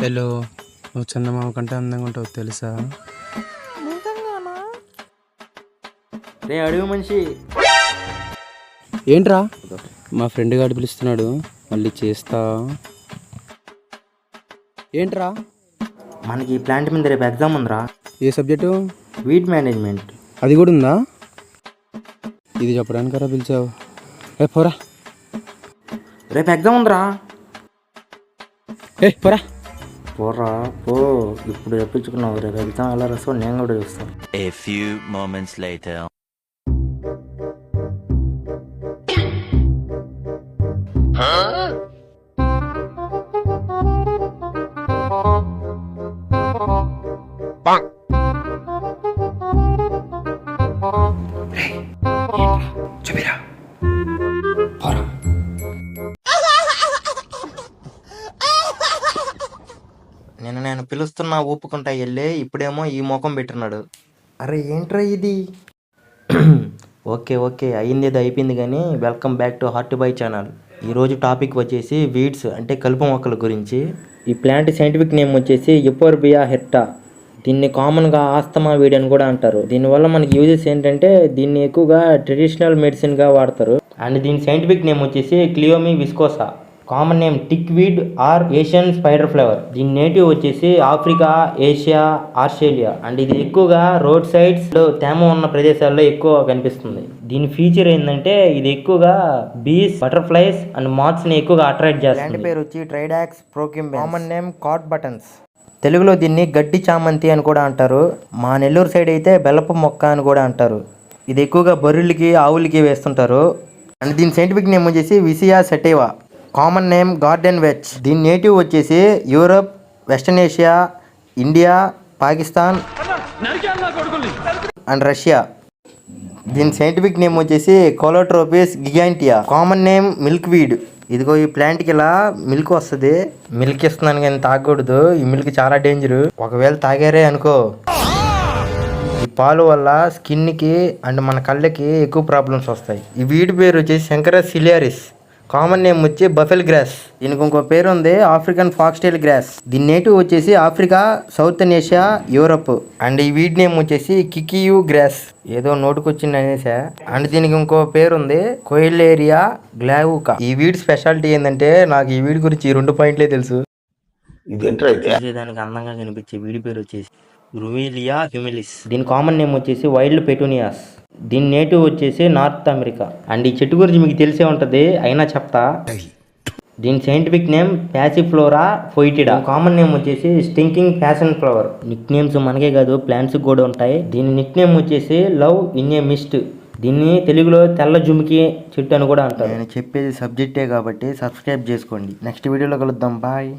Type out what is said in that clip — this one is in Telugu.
హలో నువ్వు చందమామ కంటే అందంగా ఉంటావు తెలుసా? రే అడుగు మనిషి. ఏంట్రా? మా ఫ్రెండ్ గాడు పిలుస్తున్నాడు మళ్ళీ చేస్తా. ఏంట్రా? మనకి ఈ ప్లాంట్ మీద రేపు ఎగ్జామ్ ఉందిరా. ఏ సబ్జెక్టు? Weed management. అది కూడా ఉందా? ఇది చెప్పడానికరా పిలిచావు. ఏ పోరా. రేపు ఎగ్జామ్ ఉందిరా. ఏ పోరా. పోరా పో. ఇప్పుడు చెప్పించుకున్నావు రేపు ఎగ్జామ్ ఎలా రాస్తావు నేను కూడా చూస్తాను A few moments later. నేను నేను పిలుస్తున్నా ఊపుకుంటా వెళ్ళి ఇప్పుడేమో ఈ ముఖం పెట్టున్నాడు అరే ఏంట్రా ఇది? ఓకే ఓకే అయింది ఏదో అయిపోయింది కానీ welcome back to heart by channel. ఈరోజు టాపిక్ వచ్చేసి వీడ్స్ అంటే కలుపు మొక్కల గురించి. ఈ ప్లాంట్ సైంటిఫిక్ నేమ్ వచ్చేసి ఎపోర్బియా హెర్టా. దీన్ని కామన్గా ఆస్తమా వీడ్ అని కూడా అంటారు. దీనివల్ల మనకి యూజెస్ ఏంటంటే దీన్ని ఎక్కువగా ట్రెడిషనల్ మెడిసిన్గా వాడతారు. అండ్ దీని సైంటిఫిక్ నేమ్ వచ్చేసి cleome viscosa. Common name tick weed or Asian spider flower. దీని నేటివ్ వచ్చేసి ఆఫ్రికా ఏషియా ఆస్ట్రేలియా. అండ్ ఇది ఎక్కువగా రోడ్ సైడ్స్లో తేమ ఉన్న ప్రదేశాల్లో ఎక్కువ కనిపిస్తుంది. దీని ఫీచర్ ఏంటంటే ఇది ఎక్కువగా బీస్ బటర్ఫ్లైస్ అండ్ మాత్స్ని ఎక్కువగా అట్రాక్ట్ చేస్తుంది. పేరు వచ్చి tridax procumbens common name coat buttons. తెలుగులో దీన్ని గడ్డి చామంతి అని కూడా అంటారు. మా నెల్లూరు సైడ్ అయితే బెల్లపు మొక్క అని కూడా అంటారు. ఇది ఎక్కువగా బర్రెలకి ఆవులకి వేస్తుంటారు. అండ్ దీని సైంటిఫిక్ నేమ్ వచ్చేసి vicia sativa. Common name garden vetch. దీని నేటివ్ వచ్చేసి Europe western Asia India Pakistan and Russia. దీని సైంటిఫిక్ నేమ్ వచ్చేసి calotropis gigantea common name milk weed. ఇదిగో ఈ ప్లాంట్కి ఇలా మిల్క్ వస్తుంది. మిల్క్ ఇస్తున్నాను కానీ తాగకూడదు. ఈ మిల్క్ చాలా డేంజర్. ఒకవేళ తాగారే అనుకో. ఈ పాలు వల్ల స్కిన్కి అండ్ మన కళ్ళకి ఎక్కువ ప్రాబ్లమ్స్ వస్తాయి. ఈ వీడి పేరు వచ్చేసి శంకర సిలియారిస్. కామన్ నేమ్ వచ్చి బఫెల్ గ్రాస్. దీనికి ఇంకో పేరు ఉంది ఆఫ్రికన్ ఫాక్స్టైల్ గ్రాస్. దీని నేటివ్ వచ్చేసి Africa southern Asia Europe. And ఈ వీడి నేమ్ వచ్చేసి కికియు గ్రాస్. ఏదో నోటుకొచ్చింది అనేసా. అండ్ దీనికి ఇంకో పేరు ఉంది కోయిలేరియా గ్లావుకా. ఈ వీడి స్పెషాలిటీ ఏంటంటే నాకు ఈ వీడి గురించి ఈ రెండు పాయింట్లే తెలుసు. దానికి అందంగా కనిపించే వీడి పేరు వచ్చేసి. రుమిలియా హ్యూమిలిస్. దీని కామన్ నేమ్ వచ్చేసి వైల్డ్ పెటూనియాస్. దీని నేటివ్ వచ్చేసి నార్త్ అమెరికా. అండ్ ఈ చెట్టు గురించి మీకు తెలిసే ఉంటుంది అయినా చెప్తా. దీని scientific name Passiflora foetida. Common name వచ్చేసి stinking passion flower. Nick names మనకే కాదు ప్లాంట్స్ కూడా ఉంటాయి. దీని నిక్ నేమ్ వచ్చేసి లవ్ ఇన్ ఏ మిస్ట్. దీన్ని తెలుగులో తెల్ల జుమికి చెట్టు అని కూడా అంటారు. నేను చెప్పేది సబ్జెక్టే కాబట్టి సబ్స్క్రైబ్ చేసుకోండి. నెక్స్ట్ వీడియోలో కలుద్దాం. బాయ్.